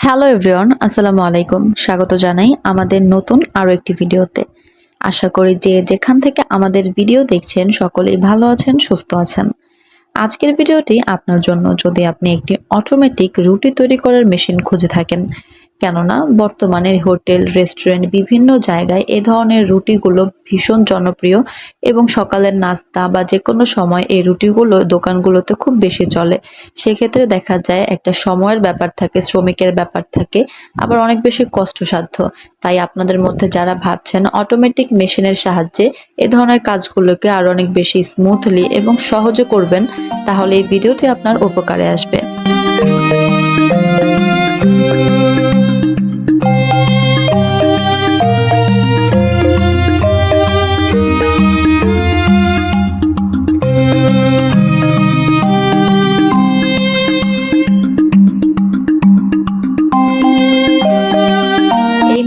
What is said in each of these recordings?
Hello everyone আসসালামু আলাইকুম। স্বাগত জানাই আমাদের নতুন আরও একটি ভিডিওতে। আশা করি যে যেখান থেকে আমাদের ভিডিও দেখছেন, সকলেই ভালো আছেন, সুস্থ আছেন। আজকের ভিডিওটি আপনার জন্য যদি আপনি একটি অটোমেটিক রুটি তৈরি করার মেশিন খুঁজে থাকেন কেননা বর্তমানে হোটেল, রেস্টুরেন্ট বিভিন্ন জায়গায় এ ধরনের রুটিগুলো ভীষণ জনপ্রিয় এবং সকালের নাস্তা বা যে কোনো সময় এই রুটিগুলো দোকানগুলোতে খুব বেশি চলে। সেক্ষেত্রে দেখা যায় একটা সময়ের ব্যাপার থাকে, শ্রমিকের ব্যাপার থাকে, আবার অনেক বেশি কষ্টসাধ্য। তাই আপনাদের মধ্যে যারা ভাবছেন অটোমেটিক মেশিনের সাহায্যে এ ধরনের কাজগুলোকে আরও অনেক বেশি স্মুথলি এবং সহজে করবেন, তাহলে এই ভিডিওটি আপনার উপকারে আসবে।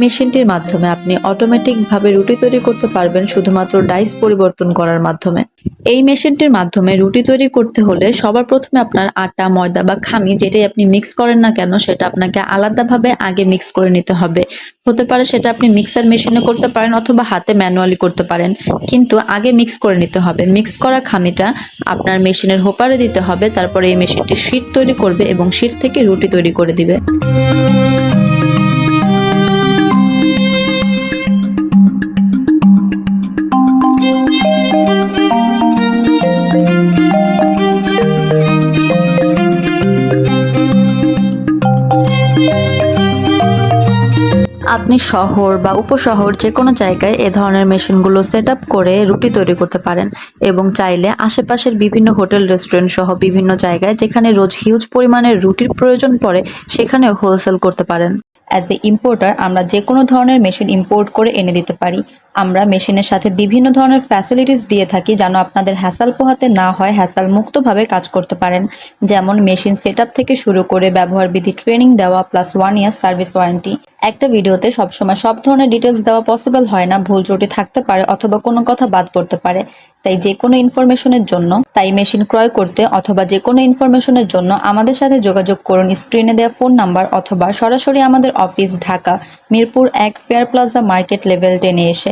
মেশিনটির মাধ্যমে আপনি অটোমেটিকভাবে রুটি তৈরি করতে পারবেন শুধুমাত্র ডাইস পরিবর্তন করার মাধ্যমে। এই মেশিনটির মাধ্যমে রুটি তৈরি করতে হলে সবার প্রথমে আপনার আটা, ময়দা বা খামি যেটাই আপনি মিক্স করেন না কেন, সেটা আপনাকে আলাদাভাবে আগে মিক্স করে নিতে হবে। হতে পারে সেটা আপনি মিক্সার মেশিনে করতে পারেন অথবা হাতে ম্যানুয়ালি করতে পারেন, কিন্তু আগে মিক্স করে নিতে হবে। মিক্স করা খামিটা আপনার মেশিনের হোপারে দিতে হবে, তারপরে এই মেশিনটি শীট তৈরি করবে এবং শীট থেকে রুটি তৈরি করে দিবে। আপনি শহর বা উপশহর যে কোনো জায়গায় এ ধরনের মেশিনগুলো সেট আপ করে রুটি তৈরি করতে পারেন এবং চাইলে আশেপাশের বিভিন্ন হোটেল, রেস্টুরেন্ট সহ বিভিন্ন জায়গায় যেখানে রোজ হিউজ পরিমাণের রুটির প্রয়োজন পড়ে সেখানেও হোলসেল করতে পারেন। অ্যাজ এ ইম্পোর্টার আমরা যে কোনো ধরনের মেশিন ইম্পোর্ট করে এনে দিতে পারি। আমরা মেশিনের সাথে বিভিন্ন ধরনের ফ্যাসিলিটিস দিয়ে থাকি যেন আপনাদের হ্যাসাল পোহাতে না হয় হ্যাসাল মুক্তভাবে কাজ করতে পারেন। যেমন মেশিন সেট থেকে শুরু করে ব্যবহার বিধি ট্রেনিং দেওয়া plus one year service warranty একটা ভিডিওতে সবসময় সব ধরনের ডিটেলস দেওয়া পসিবল হয় না, ভুল ত্রুটি থাকতে পারে অথবা কোনো কথা বাদ পড়তে পারে। তাই যে কোনো ইনফরমেশনের জন্য, তাই মেশিন ক্রয় করতে অথবা যে কোনো ইনফরমেশনের জন্য আমাদের সাথে যোগাযোগ করুন স্ক্রিনে দেওয়া ফোন নাম্বার অথবা সরাসরি আমাদের অফিস ঢাকা, মিরপুর এক ফেয়ার প্লাজা মার্কেট লেভেল টেনে এসে।